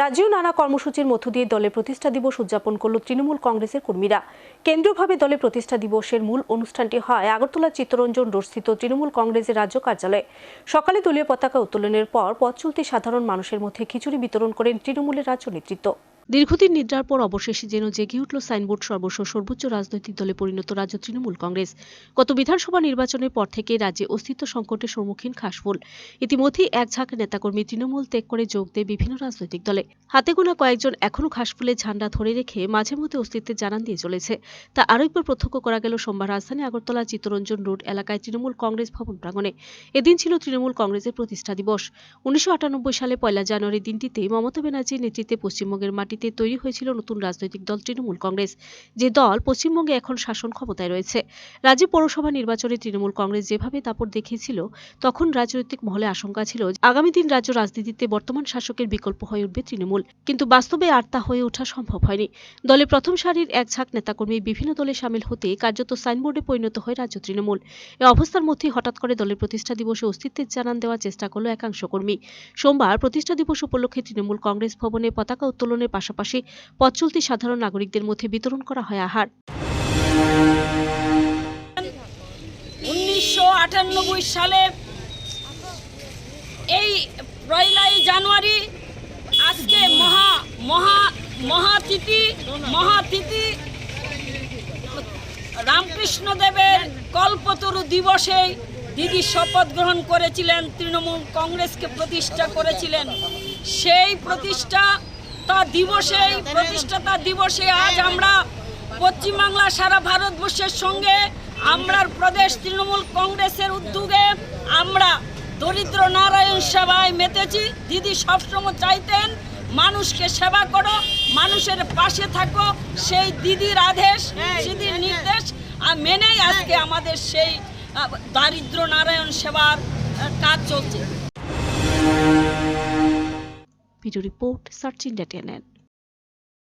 রাজ্যেও নানা কর্মসূচির মধ্য দিয়ে দলের প্রতিষ্ঠা দিবস উদযাপন করল তৃণমূল কংগ্রেসের কর্মীরা। কেন্দ্রীয়ভাবে দলের প্রতিষ্ঠা দিবসের মূল অনুষ্ঠানটি হয় আগরতলা চিত্তরঞ্জন রোডস্থিত তৃণমূল কংগ্রেসের রাজ্য কার্যালয়ে। সকালে দলীয় পতাকা উত্তোলনের পর পথ চলতি সাধারণ মানুষের মধ্যে খিচুড়ি বিতরণ করেন তৃণমূলের রাজ্য নেতৃত্ব। দীর্ঘদিন নিদ্রার পর অবশেষে যেন জেগে উঠল সাইনবোর্ড সর্বস্ব সর্বোচ্চ রাজনৈতিক দলে পরিণত রাজ্য তৃণমূল কংগ্রেস। গত বিধানসভা নির্বাচনের পর থেকে রাজ্যে অস্তিত্ব সংকটের সম্মুখীন খাসফুল। ইতিমধ্যেই এক ঝাঁক নেতাকর্মী তৃণমূল ত্যাগ করে যোগ দেয় বিভিন্ন রাজনৈতিক দলে। হাতে গোনা কয়েকজন এখনও খাসফুলের ঝান্ডা ধরে রেখে মাঝে মধ্যে অস্তিত্বের জানান দিয়ে চলেছে। তা আরেকবার প্রত্যক্ষ করা গেল সোমবার রাজধানী আগরতলা চিত্তরঞ্জন রোড এলাকায় তৃণমূল কংগ্রেস ভবন প্রাঙ্গণে। এদিন ছিল তৃণমূল কংগ্রেসের প্রতিষ্ঠা দিবস। উনিশশো আটানব্বই সালে পয়লা জানুয়ারি দিনটিতে মমতা ব্যানার্জির নেতৃত্বে পশ্চিমবঙ্গের মাটিতে তৈরি হয়েছিল নতুন রাজনৈতিক দল তৃণমূল কংগ্রেস। যে দল পশ্চিমবঙ্গে এখন শাসন ক্ষমতায় রয়েছে। রাজ্যে পৌরসভা নির্বাচনে তৃণমূল কংগ্রেস যেভাবে দাপট দেখিয়েছিল তখন রাজনৈতিক মহলে আশঙ্কা ছিল আগামী দিন রাজ্য রাজনীতিতে বর্তমান শাসকের বিকল্প হয়ে উঠবে তৃণমূল। কিন্তু বাস্তবে আর তা হয়ে ওঠা সম্ভব হয়নি। দলের প্রথম সারির এক ঝাঁক নেতাকর্মী বিভিন্ন দলে সামিল হতে কার্যত সাইনবোর্ডে পরিণত হয় রাজ্য তৃণমূল। এ অবস্থার মধ্যে হঠাৎ করে দলের প্রতিষ্ঠা দিবসে অস্তিত্বের জানান দেওয়ার চেষ্টা করল একাংশ কর্মী। সোমবার প্রতিষ্ঠা দিবস উপলক্ষে তৃণমূল কংগ্রেস ভবনে পতাকা উত্তোলনের পাশাপাশি পথ চলতি সাধারণ নাগরিকদের মধ্যে বিতরণ করা হয় আহার। সালে এই পয়লাই জানুয়ারি, আজকে মহা মহা, মহাতিথি মহাতিথি রামকৃষ্ণ দেবের কল্পতরু দিবসে দিদি শপথ গ্রহণ করেছিলেন, তৃণমূল কংগ্রেসকে প্রতিষ্ঠা করেছিলেন। সেই প্রতিষ্ঠা তার দিবসে প্রতিষ্ঠাতা দিবসে আজ আমরা পশ্চিমবাংলা সারা ভারতবর্ষের সঙ্গে আমরা প্রদেশ তৃণমূল কংগ্রেসের উদ্যোগে আমরা দরিদ্র নারায়ণ সেবায় মেতেছি। দিদি সবসময় চাইতেন মানুষকে সেবা করো মানুষের পাশে থাকো। সেই দিদির আদেশ দিদির নির্দেশ আর মেনেই আজকে আমাদের সেই দারিদ্র নারায়ণ সেবার কাজ চলছে। Report search India টেনেন